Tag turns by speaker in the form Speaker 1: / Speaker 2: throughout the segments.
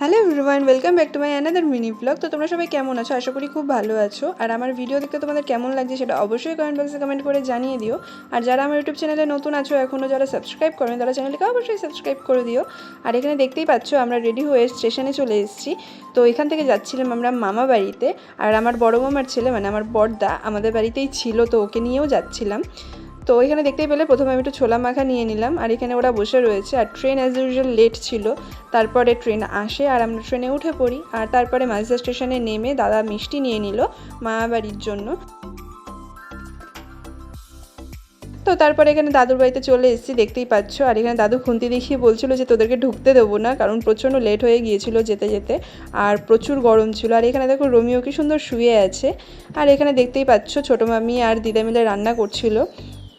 Speaker 1: Hello everyone welcome back to my another mini blog তো তোমরা সবাই কেমন আছো? আশা করি খুব ভালো আছো। আর আমার ভিডিও দেখতে তোমাদের কেমন লাগছে সেটা অবশ্যই কমেন্ট বক্সে কমেন্ট করে জানিয়ে দিও। আর যারা আমার ইউটিউব চ্যানেলে নতুন আছো এখনও যারা সাবস্ক্রাইব করেন, তারা চ্যানেলকে অবশ্যই সাবস্ক্রাইব করে দিও। আর এখানে দেখতেই পাচ্ছ, আমরা রেডি হয়ে স্টেশনে চলে এসেছি। তো এখান থেকে যাচ্ছিলাম আমরা মামা বাড়িতে। আর আমার বড় মামার ছেলে মানে আমার বড়দা, আমাদের বাড়িতেই ছিল, তো ওকে নিয়েও যাচ্ছিলাম। তো এখানে দেখতেই পেলে প্রথমে আমি একটু ছোলা মাখা নিয়ে নিলাম, আর এখানে ওরা বসে রয়েছে। আর ট্রেন অ্যাজ ইউজুয়াল লেট ছিল, তারপরে ট্রেন আসে, আর আমরা ট্রেনে উঠে পড়ি। আর তারপরে মাঝদা স্টেশনে নেমে দাদা মিষ্টি নিয়ে নিল মামা বাড়ির জন্য। তো তারপরে এখানে দাদুর বাড়িতে চলে এসেছি, দেখতেই পাচ্ছ। আর এখানে দাদু খুন্তি দেখিয়ে বলছিল যে, তোদেরকে ঢুকতে দেবো না, কারণ প্রচণ্ড লেট হয়ে গিয়েছিল যেতে যেতে, আর প্রচুর গরম ছিল। আর এখানে দেখো রোমিও কি সুন্দর শুয়ে আছে। আর এখানে দেখতেই পাচ্ছ ছোটো মামি আর দিদা মিলে রান্না করছিল।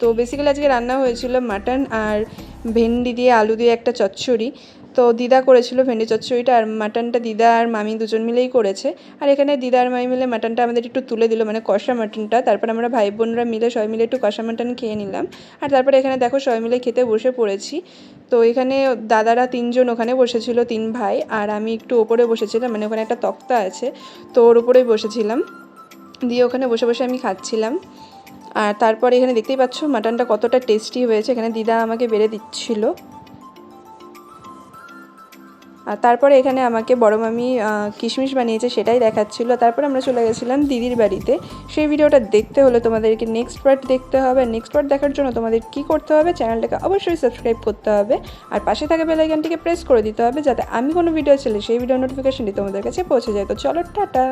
Speaker 1: তো বেসিক্যালি আজকে রান্না হয়েছিল মাটন আর ভেন্ডি দিয়ে আলু দিয়ে একটা চচ্চড়ি। তো দিদা করেছিল ভেন্ডি চচ্চড়িটা আর মাটনটা দিদা আর মামি দুজন মিলেই করেছে। আর এখানে দিদা আর মামি মিলে মাটনটা আমাদের একটু তুলে দিল মানে কষা মাটনটা তারপর আমরা ভাই বোনরা মিলে সবাই মিলে একটু কষা মাটন খেয়ে নিলাম। আর তারপরে এখানে দেখো সবাই মিলে খেতে বসে পড়েছি। তো এখানে দাদারা তিনজন ওখানে বসেছিল, তিন ভাই। আর আমি একটু ওপরে বসেছিলাম মানে ওখানে একটা তক্তা আছে। তো ওর উপরেই বসেছিলাম। দিয়ে ওখানে বসে বসে আমি খাচ্ছিলাম। আর তারপর এখানে দেখতেই পাচ্ছ মাটনটা কতটা টেস্টি হয়েছে। এখানে দিদা আমাকে বেড়ে দিচ্ছিল। আর তারপরে এখানে আমাকে বড় মামি কিশমিশ বানিয়েছে সেটাই দেখাচ্ছিল। তারপর আমরা চলে গেছিলাম দিদির বাড়িতে। সেই ভিডিওটা দেখতে হলে তোমাদেরকে নেক্সট পার্ট দেখতে হবে। নেক্সট পার্ট দেখার জন্য তোমাদের কি করতে হবে চ্যানেলটাকে অবশ্যই সাবস্ক্রাইব করতে হবে। আর পাশে থাকা বেলাইকানটিকে প্রেস করে দিতে হবে, যাতে আমি কোনো ভিডিও ছেলে সেই ভিডিও নোটিফিকেশনটি তোমাদের কাছে পৌঁছে যায়। তো চলো, টাটা!